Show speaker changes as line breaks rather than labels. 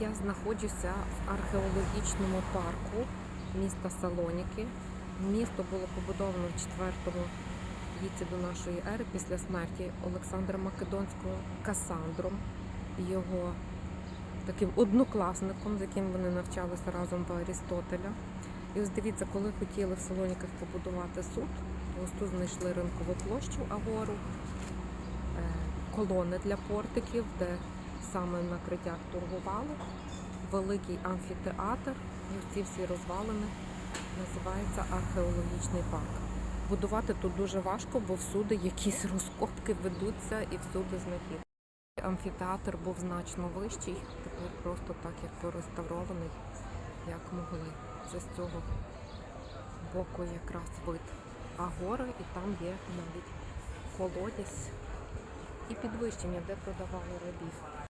Я знаходжуся в археологічному парку міста Салоніки. Місто було побудовано в 4 віці до нашої ери після смерті Олександра Македонського Касандром, його таким однокласником, з яким вони навчалися разом в Арістотеля. І ось дивіться, коли хотіли в Салоніках побудувати суд, ось тут знайшли ринкову площу Агору, е, колони для портиків, де саме на критях торгували, великий амфітеатр, і ці всі розвалини називається археологічний парк. Будувати тут дуже важко, бо всюди якісь розкопки ведуться і всюди знахід. Амфітеатр був значно вищий, тепер просто так як пореставрований, як могли. Це з цього боку якраз вид Агори, і там є навіть колодязь і підвищення, де продавали рабів.